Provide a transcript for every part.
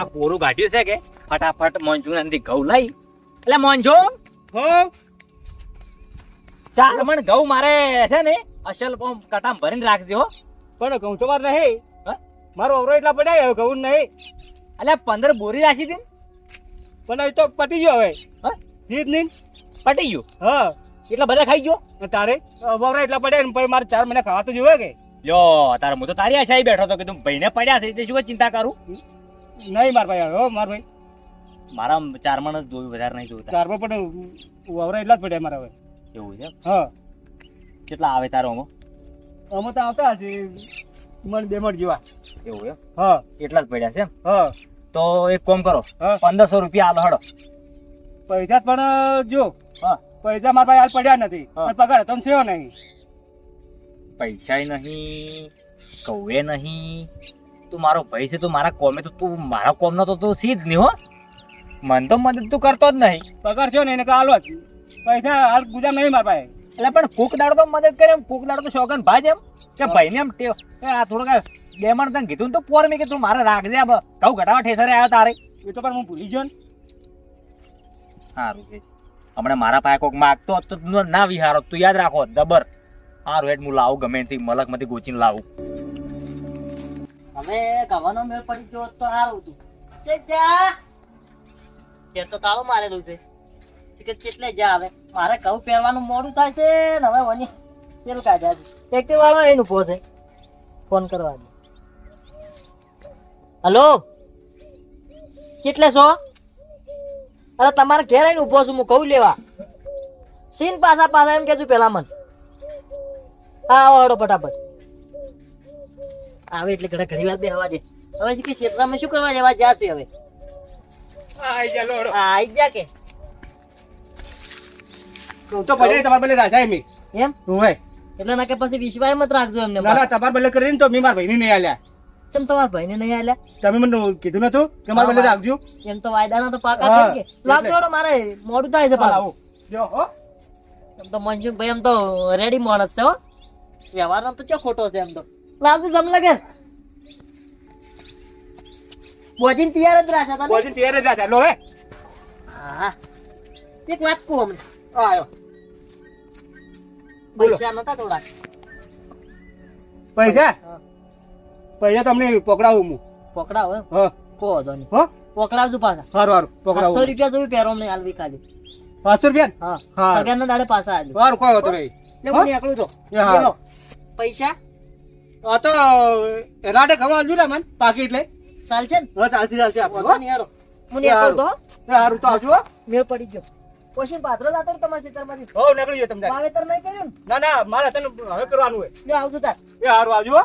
આ કોરું કાઢ્યું છે કે? ફટાફટ મોંજુ નથી ઘઉં લઈ. એટલે મોંજો હો ચાર મણ ઘઉં મારે છે ને અસલ કોમ કટામ ભરીને રાખજો પણ ઘઉં તો વાર નહીં. મારો અવરો એટલા પડ્યા હવે ઘઉં નહીં. એટલે પંદર બોરી રાખી હતી પણ એ તો પટી ગયો હવે. હા? જીત નહીં? પટી ગયું? હા. એટલા બધા ખાઈ ગયો? તારે? અવરા એટલા પડ્યા ને પછી મારે ચાર મહિના ખાવા તો જોવે કે? લ્યો તારે હું તો તારી આશાએ બેઠો તો કીધું ભાઈને પડ્યા છે તે શું ચિંતા કરું? નહીં માર ભાઈ હો માર ભાઈ. મારા ચાર મણ જ જોયું વધારે નહીં જોયું ચારમાં પણ અવરા એટલા જ પડ્યા મારા હવે. એવું છે હા. કેટલા આવે તારો અમો અમે તો આવતા હશે મણ બે મણ જેવા. એવું એમ? હા. એટલા જ પડ્યા છે હા. તો એક કોમ કરો પંદરસો રૂપિયા આલો હડો. પૈસા પણ જો. હા. પૈસા મારા પાસે હાલ પડ્યા નથી. હા. પગાર તમે સેવો નહીં. પૈસાય નહીં કૌવે નહીં. તું મારો ભાઈ છે તું મારા કોમે તો તું મારા કોમનો તો તું સી જ નહીં હો. મને તો મદદ તું કરતો જ નહીં. પગાર છો ને એને કાલો જ. પૈસા હાલ ગુજાર નહીં મારા પાસે. એટલે પણ કુક દાડો તો મદદ કરે એમ કુક દાડો તો શોખન ભાજ એમ. કે ભાઈને એમ ટેવ. આ થોડુંક બે મણ તને કીધું ને તો પોર મેં કે તું મારે રાખજે આ ઘઉં ઘટાવા ઠેસરે આવ્યો તારે. એ તો પણ હું ભૂલી ગયો ને. સારું છે હમણાં મારા પાસે કોઈક માગતો હતો તો તું ના વિહારો તું યાદ રાખો જબર સારું હેડ હું લાવું ગમે ત્યાંથી મલકમાંથી ગોચીને લાવું. હવે ગવાનો મેળ પડી ગયો તો સારું હતું. કે જા. ઘેર તો તાળું મારેલું છે. કે કેટલે જા હવે. મારે કહું પહેરવાનું મોડું થાય છે ને હવે વની પેલું કાઢ્યા છે એક વાળો એનું ઊભો ફોન કરવા દે. હલો? કેટલે છો? અરે તમારે ઘેર આવીને ઊભો છું, હું કહું લેવા. સીન પાછા પાછા એમ કેજો પેલા મન. હા હડો ફટાફટ. આવે એટલે ઘણા ઘણી વાર બે હવા દે. હવે કે ક્ષેત્રમાં શું કરવા લેવા જાશે હવે? આઈ જા લોડો આઈ જા કે? તો પછી તમારા પેલે રાજા એમ એમ? હોય. એટલે ના કે પછી વિશ્વાય મત રાખજો એમને ના ના તમારા પેલે કરીને તો મેં મારા ભાઈને નહીં આલ્યા. ચમ તમારા ભાઈને નહીં આલ્યા? તમે મને કીધું નતું કે મારા પેલે રાખજો? એમ તો વાયદા ના તો પાકા થઈ કે લાગજો મારે મોડું થાય છે પાલા જો હો. એમ તો મંજુભાઈ એમ તો રેડી માણસ છે હો. વ્યવહાર તો ચો ખોટો છે એમ તો. લાગુ જમ લાગે. બોજીને તૈયાર જ રાખે તને બોજી તૈયાર જ રાજા લો હે. હા એક વાત કહું હમણાં. આયો. પૈસા નતા થોડા પૈસા? પૈસા તમને પકડાવું હું. પકડાવો હ હા. કહો વાંધો નહીં. હો? પકડાવજો પાછા. સારું સારું સાતસો સો રૂપિયા જોયું પહેરો મને હાલવી ખાલી પાંચસો રૂપિયા? હા. હા. સગાના દાડે પાછા આવજો સારું કોઈ વાંધો નહીં. નીકળું તો. પૈસા? આ તો રાડે ખવા ને મને પાકી એટલે. ચાલશે ને? હા ચાલશે ચાલશે આપો હો. નહીં, હાલો. હું તો હો. તો આવજો મેળ પડી ગયો. પછી પાત્રો જાતો ને તમારા ખેતરમાંથી? હો નીકળી ગયો તમને. તાર. વાવેતર નહીં કર્યું ને? ના ના મારે તને હવે કરવાનું હોય. લે આવજો તાર. એ સારું આવજો હો.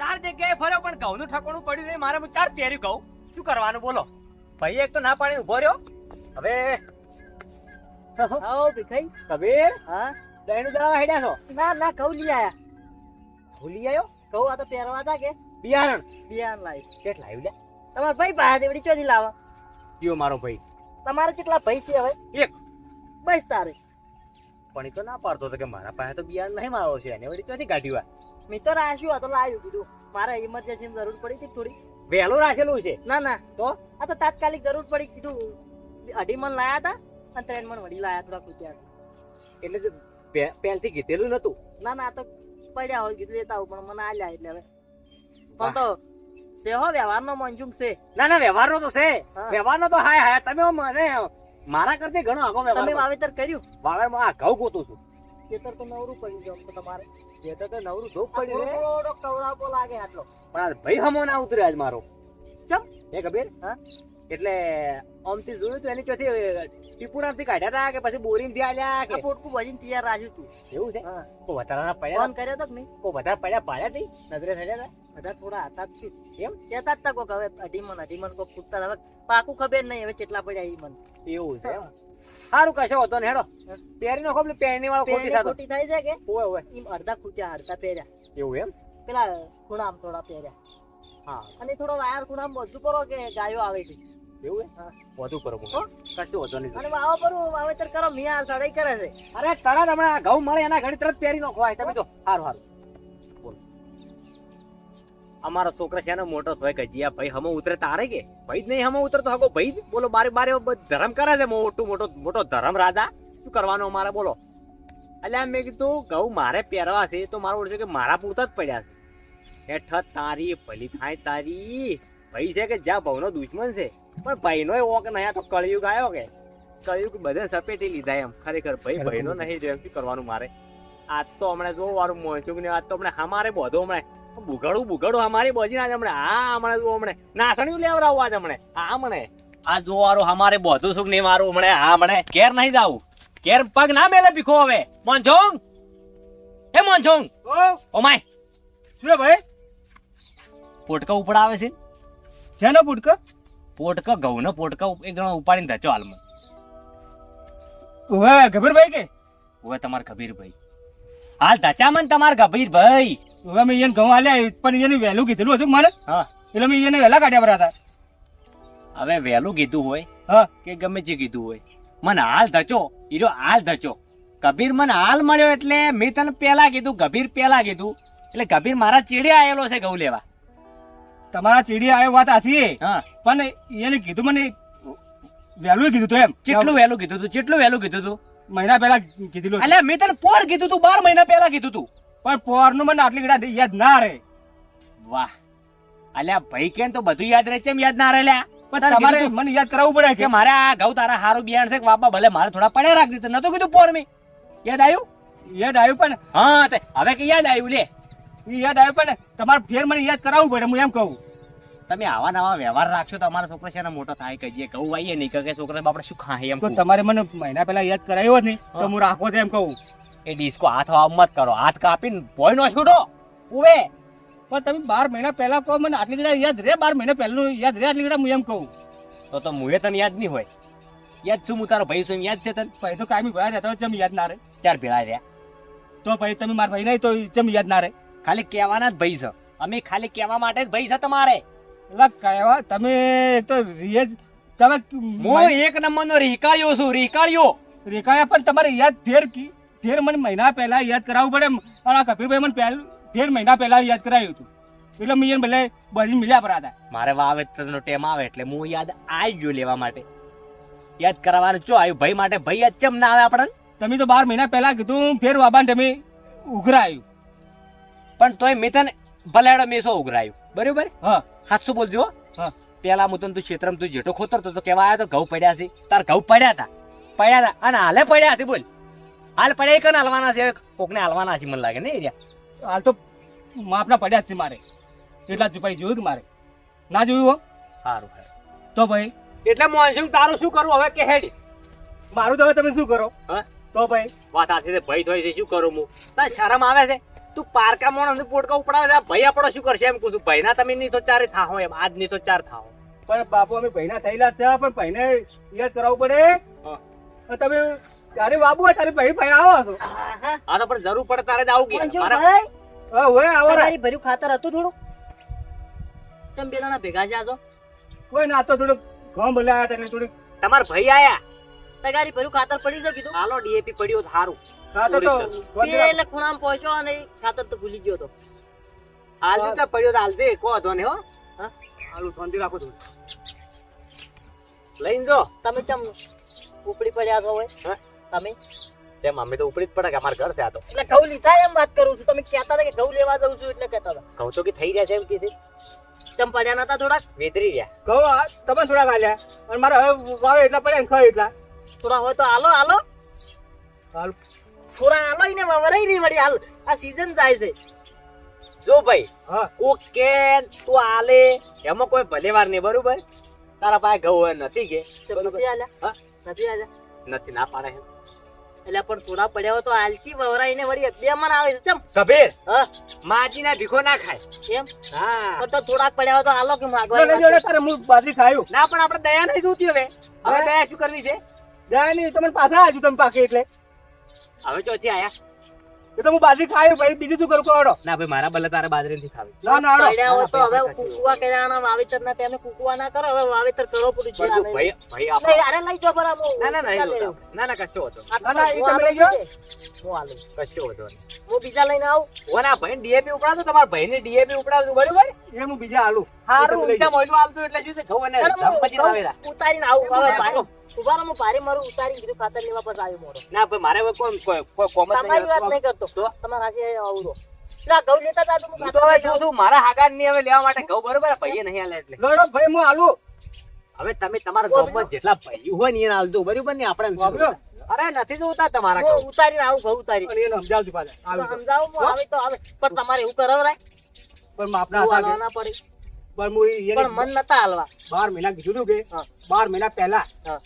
ચાર જગ્યાએ ફર્યો પણ ઘઉંનું ઠકોણું પડ્યું નહીં. મારે હું ચાર પહેર્યું ઘઉં. શું કરવાનું બોલો? ભાઈ એક તો ના પાડીને ઊભો રહ્યો. હવે આવો ભીખાઈ. કબીર? હા. દહીંનું દવા હેડ્યા છો? ના ના કઉ લઈ આયા. ભૂલી આવ્યો? કઉ આ તો પહેરવા હતા કે? બિયારણ. બિયારણ લાવી કેટલા આવ્યું લે? તમારા ભાઈ પાસે એવડી ચોથી લાવા. કયો મારો ભાઈ? તમારે કેટલા ભાઈ છે હવે? એક. બસ તારે. પણ એ તો ના પાડતો હતો કે મારા પાસે તો બિયારણ નહીં મારો છે એને વળી ક્યાંથી કાઢ્યું આ? મેં તો રાખ્યું આ તો લાવ્યું કીધું. મારે ઇમરજન્સી જરૂર પડી હતી થોડી. વહેલું રાખેલું છે? ના ના. તો? આ તો તાત્કાલિક જરૂર પડી કીધું. અઢી મણ લાયા હતા અને ત્રણ મણ વળી લાયા થોડા કૂટ્યા એટલે પહેલથી કીધેલું નતું. ના ના તો પડ્યા હોય કીધું લેતા પણ મને આલ્યા એટલે હવે. પણ તો છે હો વ્યવહારનો મંજૂમ છે. ના ના વ્યવહારનો તો છે. વ્યવહારનો તો હાય હાય. તમે મને મારા કરતી ઘણો આગો તમે વાવેતર કર્યું? વાવેરમાં આ ઘઉં ગોતું છું. ખેતર તો નવરું પડ્યું છે તો તમારે. ખેતર તો નવરું ધોપ પડી રે થોડો થોડો કવરાપો લાગે આટલો. પણ ભાઈ હમો ના ઉતરે આજ મારો. ચમ. એ કબીર હા? એટલે આમથી જોયું તું એની ચોથી ટીપુણાથી કાઢ્યા હતા કે પછી બોરિંગથી આલ્યા કે? પોટકું ભજીને તૈયાર રાખ્યું તું. એવું છે? કો વધારાના પડ્યા ફોન કર્યો તો કે નહીં? કો વધારે પડ્યા પાડ્યા તી? નજરે થયા હતા બધા થોડા હતા જ છું એમ? કહેતા જ કોક હવે અઢીમન અઢીમન કોક ફૂટતા હવે પાકું ખબર નહીં હવે કેટલા પડ્યા ઈ મન. એવું છે એમ. સારું કશો હતો ને હેડો. પહેરી નાખો પેલી પહેરની વાળો ખોટી થાય ખોટી થાય છે કે? ઓય ઓય. એમ અડધા ખૂટ્યા અડધા પહેર્યા. એવું એમ? પેલા ખૂણામ થોડા પહેર્યા. હા. અને થોડો વાયર ખૂણામ બધું કરો કે ગાયો આવે છે? એવું હા. વધુ કરો કશું વધુ નહીં અને વાવો પર વાવેતર કરો મિયા સડાઈ કરે છે અરે તરત હમણાં ઘઉં મળે એના ઘડી તરત પહેરી નાખો તમે તો સારું સારું અમારો છોકરો છે ને મોટો થયો કે જીયા ભાઈ હમો ઉતરે તારે કે ભાઈ જ નહીં હમો ઉતરતો હકો ભાઈ જ. બોલો બારે બારે ધરમ કરે છે મોટું મોટો મોટો ધર્મ રાજા શું કરવાનો અમારે બોલો એટલે મેં કીધું ઘઉં મારે પહેરવા છે તો મારું ઓળખ્યું કે મારા પૂરતા જ પડ્યા છે હેઠ તારી ભલી થાય તારી ભાઈ છે કે જ્યાં ભવનો દુશ્મન છે પણ ભાઈનો ઓક નહીં તો કળિયુગ આવ્યો કે. કળિયુગ બધે સપેટી લીધા એમ. ખરેખર ભાઈ ભાઈનો નહીં જો એમ શું કરવાનું મારે. આજ તો હમણાં જો વારું મોંચુક ને આજ તો હમણાં હમારે બધો હમણાં. બુગાડું બુગાડું અમારી બોજી ના હમણાં. આ હમણાં જો હમણે નાસણ્યું લેવડાવું આજ હમણે. હા મને. આ જો વારું હમારે બધું સુખ નહીં મારું હમણાં. હા હમણે ઘેર નહીં જાવું. ઘેર પગ ના મેલે પીખો હવે. મોનછોંગ એ મોનછોંગ ઓ. ઓ માય શું ભાઈ? પોટકા ઉપડાવે છે જેનો પુટકો પોટકા ઘઉં ને પોટકા એક જણો ઉપાડીને ધચો હાલમાં. ઓહે ગભીરભાઈ કે? ઓહે તમાર કબીરભાઈ હાલ ધચામન તમાર કબીરભાઈ હવે મેં એને ઘઉં આલ્યા પણ એને વહેલું કીધેલું હતું મારે હા. એટલે મેં એને વહેલા કાઢ્યા પડતા હતા હવે વહેલું કીધું હોય હા. કે ગમે જે કીધું હોય. મને હાલ ધચો ઈરો હાલ ધચો કબીર મને હાલ મળ્યો એટલે મેં તને પહેલા કીધું ગભીર પેલા કીધું. એટલે ગભીર મારા ચેડે આવેલો છે ઘઉં લેવા. તમારા ચીડી આવ્યો વાત આથી? પણ એને કીધું મને વહેલું કીધું તું એમ. કેટલું વહેલું કીધું તું? કેટલું વહેલું કીધું તું? મહિના પહેલા કીધેલું એટલે મેં તને પોર કીધું તું બાર મહિના પહેલા કીધું તું. પણ પોરનું મને આટલી ગડા યાદ ના રહે. વાહ. અલ્યા ભાઈ કેમ તો બધું યાદ રહે છે એમ યાદ ના રહે લ્યા. પણ તમારે મને યાદ કરાવવું પડે કે મારે આ ઘઉં તારા હારું બિયાણ છે કે બાપા ભલે મારે થોડા પડ્યા રાખ દીધા નતું કીધું પોર મેં. યાદ આવ્યું યાદ આવ્યું પણ હા હવે કે યાદ આવ્યું લે. યાદ આવે પણ તમારે ફેર મને યાદ કરાવવું પડે હું એમ કહું. તમે આવા નવા વ્યવહાર રાખશો તો અમારો છોકરો છે મોટો થાય કહીએ કહું આવીએ નહીં કે છોકરા આપણે શું ખાય એમ તો તમારે મને મહિના પહેલા યાદ કરાવ્યો જ નહીં તો હું. રાખો એમ કહું. એ ડિસ્કો હાથ વાવ મત કરો હાથ કાપીને ભોય નો છૂટો. ઉવે. પણ તમે બાર મહિના પહેલા કહો મને આટલી ગડા યાદ રે બાર મહિના પહેલું યાદ રે આટલી ગડા હું એમ કહું. તો તો મુએ તને યાદ નહીં હોય. યાદ છું હું તારો ભાઈ છું યાદ છે તને? ભાઈ તો કાયમી ભાઈ રહેતા હોય ચમ યાદ ના રહે. ચાર ભેળા રહ્યા. તો ભાઈ તમે મારા ભાઈ નહીં તો ચમ યાદ ના રહે. ખાલી કહેવાના જ ભાઈ છે. અમે ખાલી કહેવા માટે જ ભાઈ છે તમારે. એટલે કહેવા તમે તો રિયજ તમે હું એક નંબરનો રીકાળ્યો છું રીકાળ્યો રેખાયા પણ તમારે યાદ ફેર કી- ફેર મને મહિના પહેલા યાદ કરાવવું પડે અને આ કપિલભાઈ મને પહેલું ફેર મહિના પહેલા યાદ કરાવ્યું હતું. એટલે મેં એને ભલે બધી મિલ્યા પર હતા. મારે વાવેતરનો ટેમ આવે એટલે હું યાદ આવી ગયો લેવા માટે. યાદ કરાવવાનું ચો આવ્યું? ભાઈ માટે ભાઈ યાદ ચમ ના આવે આપણને? તમે તો બાર મહિના પહેલા કીધું ફેર વાબાને તમે ઉઘરાયું. પણ તોય મેં તને ભલેડો મેં શું ઉઘરાયું. બરોબર? હા. હાસું બોલજો હો. હા. પેલા હું તને તું ક્ષેત્રમાં તું જેઠો ખોતરતો તો કેવા આવ્યો તો ઘઉં પડ્યા છે. તાર ઘઉં પડ્યા હતા પડ્યા હતા અને હાલે પડ્યા છે બોલ. હાલ પડ્યા એ હલવાના હાલવાના છે? કોકને હાલવાના છે મને લાગે નહીં હાલ તો માપના પડ્યા જ છે મારે. એટલા જ ભાઈ જોયું કે મારે. ના જોયું હો? સારું તો ભાઈ? એટલે મોહનસિંહ તારું શું કરું? હવે કે હેડ. મારું તો હવે તમે શું કરો? હા? તો ભાઈ? વાત આ છે ભાઈ થોય છે. શું કરું હું? તાર શરમ આવે છે? તું પારકા મોણસ પોટકા ઉપડાવે છે. ભાઈ આપણો શું કરશે એમ કહું છું. ભાઈના તમે નહીં તો ચારે થાહો એમ. આજ નહીં તો ચાર થાહો. પણ બાપુ અમે ભાઈના થયેલા છે પણ ભાઈને યાદ કરાવવું પડે. તમે તારે બાબુ હોય તારે ભાઈ ભાઈ આવો છો. હા તો પણ જરૂર પડે તારે જ આવું કે. ભાઈ હા હોય આવો તારી ભર્યું ખાતર હતું થોડું? ચમ બે દાણા ભેગા છે? આજો તો કોઈ ના તો થોડું ઘઉં બોલાયા તને થોડું તમાર ભાઈ આયા? તગારી ભર્યું ખાતર પડી છે કીધું? હાલો ડીએપી પડ્યો તો સારું. હા તો તો એટલે ખૂણામાં પહોંચ્યો અને ખાતર તો ભૂલી ગયો તો. હાલ તો પડ્યો તો હાલ કો તો ને હો. હાલું શાંતિ રાખો થોડું લઈને જો. તમે ચમ ઉપડી પડ્યા છો હોય તમે? તેમ અમે તો ઉપડી જ પડે કે અમાર ઘર છે આ તો. એટલે ઘઉં લીધા એમ વાત કરું છું. તમે કહેતા હતા કે ઘઉં લેવા જઉં છું એટલે કહેતા હતા. ઘઉં તો કે થઈ ગયા છે એમ કીધી ચમ પડ્યા નતા થોડાક? વેતરી ગયા ઘઉં તમે થોડા ગાલ્યા અને મારે હવે વાવે એટલા પડે ને ખાય એટલા. થોડા હોય તો હાલો હાલો. હાલ. થોડા ને એને વવરાઈ નહીં વળી હાલ આ સીઝન જાય છે. જો ભાઈ હા. કોક કે તું આલે એમાં કોઈ ભલે વાર નહીં બરોબર? તારા પાસે ઘઉં હોય નથી કે. નથી આલ્યા? નથી આલ્યા? નથી ના પાડે એટલે પણ થોડા પડ્યા હોય તો વવરાઈ ને વળી બે મન આવે છે ચમ. કબીર? હા. માજી ના ભીખો ના ખાય. એમ હા. તો થોડાક પડ્યા હોય તો આલો કે માગવા ને, જો તારે હું બાદરી ખાયું. ના પણ આપણે દયા નહીં જોતી હવે. હવે દયા શું કરવી છે? દયા નહીં તમને પાછા આજુ તમે પાકે એટલે. હવે ચોથી આયા. એ તો હું બાજરી ખાવી ભાઈ બીજું શું કરું? કોડો ના ભાઈ મારા બદલે તારે બાજરી નથી ખાવી. ના ના. પડ્યા હોય તો ના, હવે કુકુવા કર્યાના વાવેતર ના તેમને કુકુવા ના કરો હવે વાવેતર કરો પૂરું છે. ભાઈ ભાઈ આપણે નહીં, અરે લઈ જો બરાબર. હું ના ના. જોતા. ના ના કશો હતો ના, ના, એ તમે લઈ આલું હું આલું. કશો હતો હું બીજા લઈને આવું. ઓ ના ભાઈ ડીએપી ઉપડાવજો તમારા ભાઈને ડીએપી ઉપડાવજો બરોબર? એ હું બીજા આલું. હારું તમે મોઈલું આવતું એટલે શું છે? ઘઉં અને પછી આવેલા. ઉતારીને આવું. હવે ભાઈ ઉભારા. હું ભારે મારું ઉતારી કીધું ખાતર લેવા પર આવ્યો મોરો ના ભાઈ મારે કોઈ કોઈ કોઈ કોમ તમારી વાત નહીં નહીં તમારા હાથે આવું તો. પેલા ઘઉં લેતા હતા તો હું હું તો હવે શું છું મારા હાગા નહીં હવે લેવા માટે ઘઉં બરોબર ભાઈએ નહીં આલે એટલે. લડો ભાઈ હું હાલું હવે તમે તમારા ગામમાં જેટલા ભાઈઓ હોય ને એને આલજો બરોબર ને? આપણે. અરે નથી જોતા તમારા ઉતારી આવું ઘઉં ઉતારી એને સમજાવજો પાછા. સમજાવું આવે તો આવે. પણ તમારે એવું કરાવરાય પણ માપના હું ના પડી. પણ હું પણ મન નતા હાલવા બાર મહિના કીધું કે બાર મહિના પહેલા.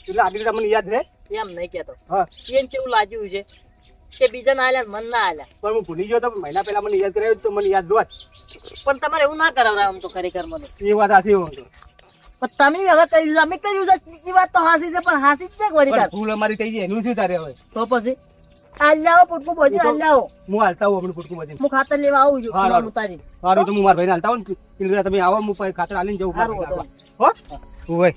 એટલે આગળ તમને યાદ રહે? એમ નહીં કેતો હા. એને કેવું લાગ્યું છે? કે બીજા ના આલ્યા મન ના આલ્યા પણ હું ભૂલી ગયો તો મહિના પહેલા મને યાદ કરાવ્યું તો મને યાદ રોજ. પણ તમારે એવું ના કરાવરા આમ તો ખરેખર મને. એ વાત સાચી હું પણ તમે હવે કહ્યું અમે કહ્યું છે એ વાત તો હાસી છે પણ હાસી જ છે વળી તાર? ભૂલ અમારી થઈ ગઈ એનું શું તારે હવે? તો પછી? આલ્લાઓ પુટકું બોજી આલ્લાઓ હું હાલતા હું હમણાં પુટકું બોજી હું ખાતર લેવા આવું છું હારું, હારું. ઉતારી સારું તો હું મારા ભાઈને હાલતા હોઉં ને તમે આવો હું ખાતર આલીને જવું હારું હો. હોય.